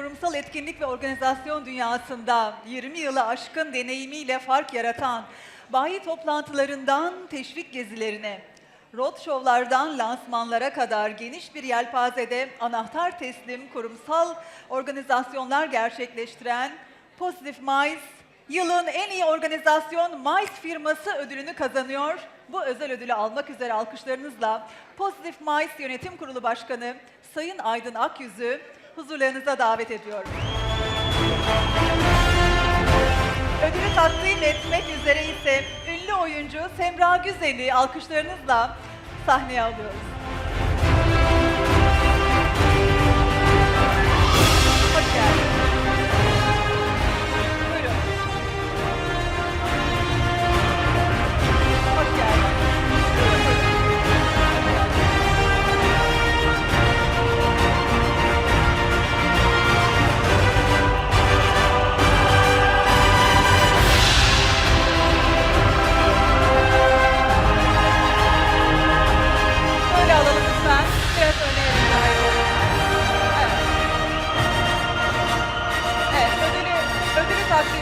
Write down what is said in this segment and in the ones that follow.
kurumsal etkinlik ve organizasyon dünyasında 20 yılı aşkın deneyimiyle fark yaratan bayi toplantılarından teşvik gezilerine, roadshow'lardan lansmanlara kadar geniş bir yelpazede anahtar teslim kurumsal organizasyonlar gerçekleştiren Positive Mice, yılın en iyi organizasyon Mice firması ödülünü kazanıyor. Bu özel ödülü almak üzere alkışlarınızla Positive Mice Yönetim Kurulu Başkanı Sayın Aydın Akyüz'ü huzurlarınıza davet ediyorum. Ödülü takdim etmek üzere ise ünlü oyuncu Semra Güzel'i alkışlarınızla sahneye alıyoruz.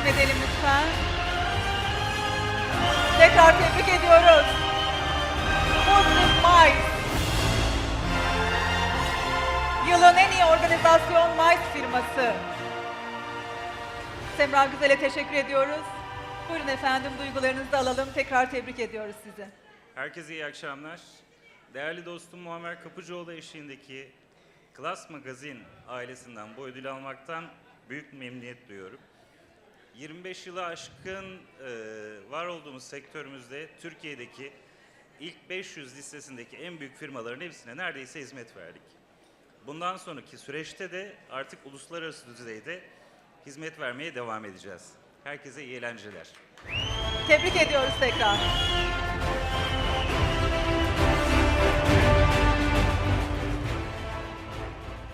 Edelim lütfen. Tekrar tebrik ediyoruz. Positive Mice. Yılın en iyi organizasyon Mice firması. Semra Güzel'e teşekkür ediyoruz. Buyurun efendim duygularınızı alalım. Tekrar tebrik ediyoruz sizi. Herkese iyi akşamlar. Değerli dostum Muammer Kapıcıoğlu eşliğindeki Klas Magazin ailesinden bu ödülü almaktan büyük memnuniyet duyuyorum. 25 yılı aşkın e, var olduğumuz sektörümüzde Türkiye'deki ilk 500 listesindeki en büyük firmaların hepsine neredeyse hizmet verdik. Bundan sonraki süreçte de artık uluslararası düzeyde hizmet vermeye devam edeceğiz. Herkese iyi eğlenceler. Tebrik ediyoruz tekrar.